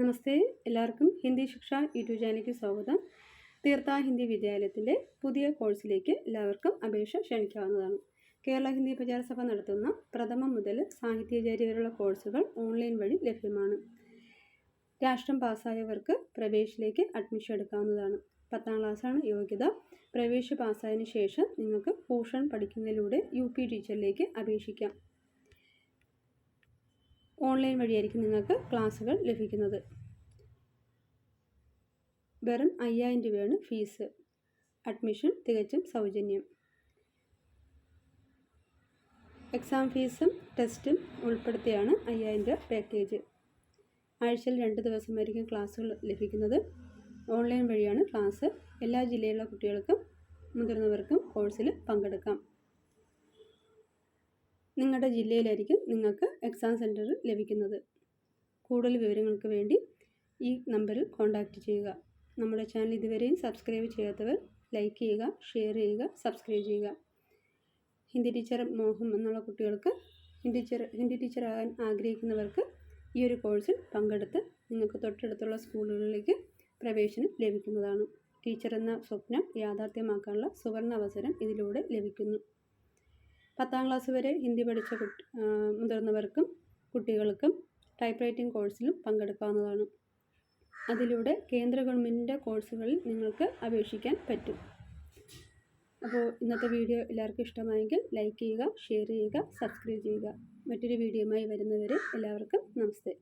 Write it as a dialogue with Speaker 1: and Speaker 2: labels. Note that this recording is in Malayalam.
Speaker 1: നമസ്തേ. എല്ലാവർക്കും ഹിന്ദി ശിക്ഷ യൂട്യൂബ് ചാനലിലേക്ക് സ്വാഗതം. തീർത്ഥ ഹിന്ദി വിദ്യാലയത്തിന്റെ പുതിയ കോഴ്സിലേക്ക് എല്ലാവർക്കും അപേക്ഷ ക്ഷണിക്കാവുന്നതാണ്. കേരള ഹിന്ദി പ്രചാര സഭ നടത്തുന്ന പ്രഥമം മുതൽ സാഹിത്യാചാര്യ വരെയുള്ള കോഴ്സുകൾ ഓൺലൈൻ വഴി ലഭ്യമാണ്. രാഷ്ട്രം പാസ്സായവർക്ക് പ്രവേശിലേക്ക് അഡ്മിഷൻ എടുക്കാവുന്നതാണ്. പത്താം ക്ലാസ്സാണ് യോഗ്യത. പ്രവേശ പാസ്സായതിനു ശേഷം നിങ്ങൾക്ക് ഭൂഷൺ പഠിക്കുന്നതിലൂടെ യു പി ടീച്ചറിലേക്ക് അപേക്ഷിക്കാം. ഓൺലൈൻ വഴിയായിരിക്കും നിങ്ങൾക്ക് ക്ലാസ്സുകൾ ലഭിക്കുന്നത്. വെറും അയ്യായിരം രൂപയാണ് ഫീസ്. അഡ്മിഷൻ തികച്ചും സൗജന്യം. എക്സാം ഫീസും ടെസ്റ്റും ഉൾപ്പെടുത്തിയാണ് അയ്യായിരം രൂപ പാക്കേജ്. ആഴ്ചയിൽ രണ്ട് ദിവസമായിരിക്കും ക്ലാസ്സുകൾ ലഭിക്കുന്നത്. ഓൺലൈൻ വഴിയാണ് ക്ലാസ് എല്ലാ ജില്ലയിലുള്ള കുട്ടികൾക്കും മുതിർന്നവർക്കും കോഴ്സിൽ പങ്കെടുക്കാം. നിങ്ങളുടെ ജില്ലയിലായിരിക്കും നിങ്ങൾക്ക് എക്സാം സെന്റർ ലഭിക്കുന്നത്. കൂടുതൽ വിവരങ്ങൾക്ക് വേണ്ടി ഈ നമ്പറിൽ കോൺടാക്റ്റ് ചെയ്യുക. നമ്മുടെ ചാനൽ ഇതുവരെയും സബ്സ്ക്രൈബ് ചെയ്യാത്തവർ ലൈക്ക് ചെയ്യുക ഷെയർ ചെയ്യുക സബ്സ്ക്രൈബ് ചെയ്യുക. ഹിന്ദി ടീച്ചർ മോഹം എന്നുള്ള കുട്ടികൾക്ക് ഹിന്ദി ടീച്ചർ ഹിന്ദി ടീച്ചറാകാൻ ആഗ്രഹിക്കുന്നവർക്ക് ഈ ഒരു കോഴ്സിൽ പങ്കെടുത്ത് നിങ്ങൾക്ക് തൊട്ടടുത്തുള്ള സ്കൂളുകളിലേക്ക് പ്രവേശനം ലഭിക്കുന്നതാണ്. ടീച്ചർ എന്ന സ്വപ്നം യാഥാർത്ഥ്യമാക്കാനുള്ള സുവർണ അവസരം ഇതിലൂടെ ലഭിക്കുന്നു. പത്താം ക്ലാസ് വരെ ഹിന്ദി പഠിച്ച കുട്ടി മുതിർന്നവർക്കും കുട്ടികൾക്കും ടൈപ്പ് റൈറ്റിംഗ് കോഴ്സിലും പങ്കെടുക്കാവുന്നതാണ്. അതിലൂടെ കേന്ദ്ര ഗവൺമെന്റിന്റെ കോഴ്സുകളിൽ നിങ്ങൾക്ക് അപേക്ഷിക്കാൻ പറ്റും. അപ്പോൾ ഇന്നത്തെ വീഡിയോ എല്ലാവർക്കും ഇഷ്ടമായെങ്കിൽ ലൈക്ക് ചെയ്യുക ഷെയർ ചെയ്യുക സബ്സ്ക്രൈബ് ചെയ്യുക. മറ്റൊരു വീഡിയോയുമായി വരുന്നവരെ എല്ലാവർക്കും നമസ്തേ.